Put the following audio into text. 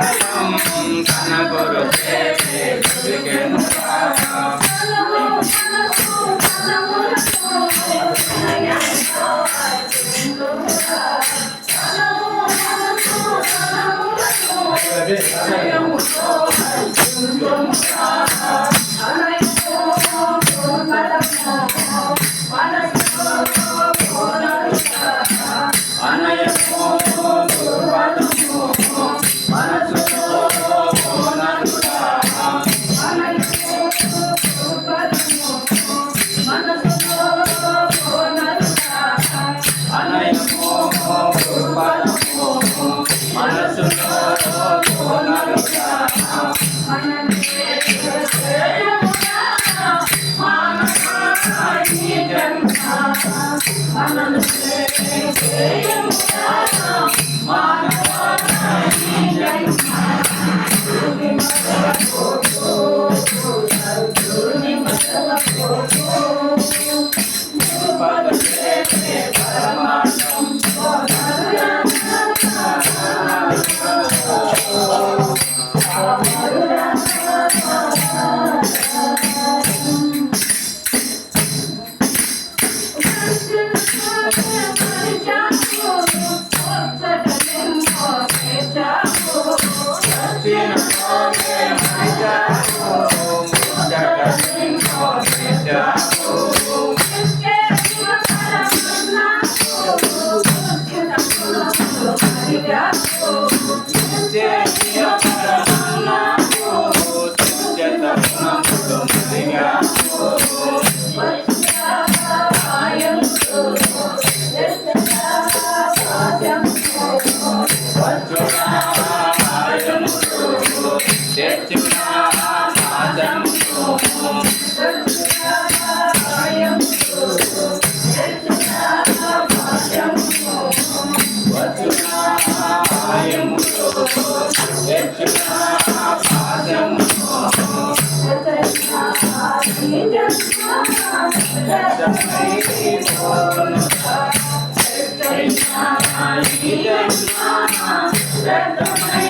Sana Guru go to bed, Amém. Saya. Let the